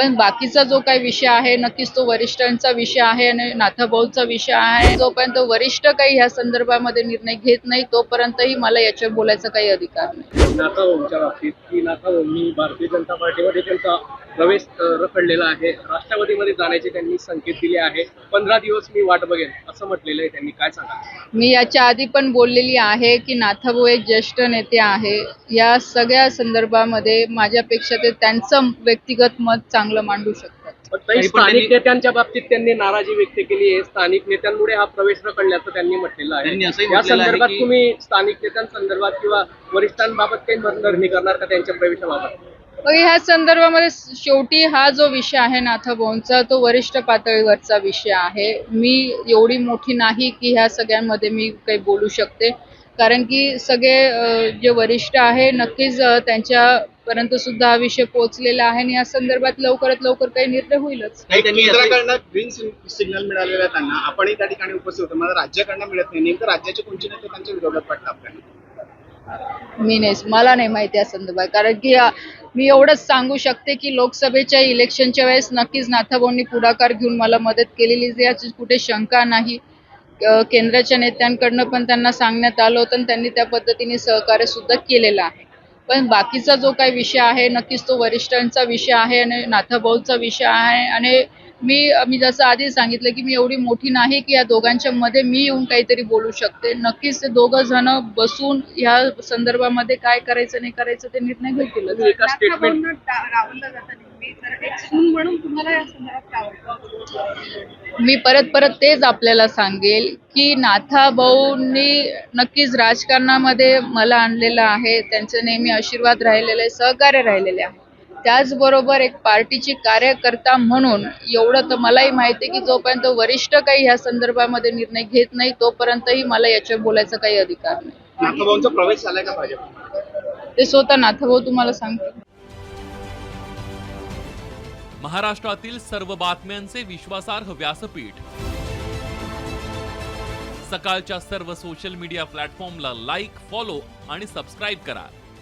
पण बाकीचा जो काही विषय आहे नक्कीच तो वरिष्ठांचा विषय आहे आणि नाथाभाऊचा विषय आहे. जोपर्यंत वरिष्ठ काही ह्या संदर्भामध्ये निर्णय घेत नाही तोपर्यंतही मला याच्यावर बोलायचा काही अधिकार नाही. नाथाभाऊच्या बाबतीत की नाथाभाऊंनी भारतीय जनता पार्टीमध्ये त्यांचा प्रवेश रखडलेला आहे. राष्ट्रवादीमध्ये जाण्याचे त्यांनी संकेत दिले आहे. पंधरा दिवस मी वाट बघेन असं म्हटलेलं आहे त्यांनी. काय सांगा मी याच्या आधी पण बोललेली आहे की नाथाभाऊ एक ज्येष्ठ नेते आहे. या सगळ्या संदर्भामध्ये माझ्यापेक्षा ते त्यांचं व्यक्तिगत मत चांगलं मांडू शकतात. पण ताई, स्थानिक नेत्यांच्या बाबतीत त्यांनी नाराजी व्यक्त केली आहे. स्थानिक नेत्यांमुळे हा प्रवेश रखडल्याचं त्यांनी म्हटलेलं त्यांनी आहे या म्हटलेलं आहे संदर्भात की- तुम्ही स्थानिक नेत्यांसंदर्भात किंवा वरिष्ठांबाबत काही मनधरणी करणार का त्यांच्या प्रवेशाबाबत? मग ह्या संदर्भामध्ये शेवटी हा जो विषय आहे नाथाभाऊंचा तो वरिष्ठ पातळीवरचा विषय आहे. मी एवढी मोठी नाही की ह्या सगळ्यांमध्ये मी काही बोलू शकते. कारण की सगळे जे वरिष्ठ आहे नक्कीच अं, त्यांच्यापर्यंत सुद्धा हा विषय पोहोचलेला आहे आणि या संदर्भात लवकरात लवकर काही निर्णय होईलच. त्यांनी केंद्राकडनं ग्रीन सिग्नल मिळालेला त्यांना. आपणही त्या ठिकाणी उपस्थित होतो. मला राज्याकडनं मिळत नाही. नेमकं राज्याचे कोणते नेते त्यांच्या विरोधात वाटतं आपल्याला? मी नाही मला नाही माहिती या संदर्भात. कारण की मी एवढंच सांगू शकते की लोकसभेच्या इलेक्शनच्या वेळेस नक्कीच नाथाभाऊंनी पुढाकार घेऊन मला मदत केलेली याची कुठे शंका नाही. केंद्राच्या नेत्यांकडनं पण त्यांना सांगण्यात आलं होतं आणि त्यांनी त्या पद्धतीने सहकार्य सुद्धा केलेलं आहे. पण बाकीचा जो काही विषय आहे नक्कीच तो वरिष्ठांचा विषय आहे आणि नाथाभाऊचा विषय आहे आणि मी मी जसं आधी सांगितलं की मी एवढी मोठी नाही की या दोघांच्या मध्ये मी येऊन काहीतरी बोलू शकते. नक्कीच ते दोघं जण बसून ह्या संदर्भामध्ये काय करायचं नाही करायचं ते निर्णय एका स्टेटमेंट या वाटतं? मी परत परत तेच आपल्याला सांगेल की नाथा भाऊंनी नक्कीच राजकारणामध्ये मला आणलेलं आहे. त्यांचे नेहमी आशीर्वाद राहिलेले सहकार्य राहिलेले आहे. त्याचबरोबर एक पार्टीची कार्यकर्ता म्हणून एवढं तर मलाही माहिती आहे की जोपर्यंत वरिष्ठ काही ह्या संदर्भामध्ये निर्णय घेत नाही तोपर्यंतही मला याच्यावर बोलायचा काही अधिकार नाही. प्रवेश झालाय का भाजप ते स्वतः नाथाभाऊ तुम्हाला सांगतील. महाराष्ट्रातील सर्व बातम्यांचे विश्वासार्ह व्यासपीठ. सकाळच्या सर्व सोशल मीडिया प्लॅटफॉर्मला लाईक फॉलो आणि सबस्क्राईब करा.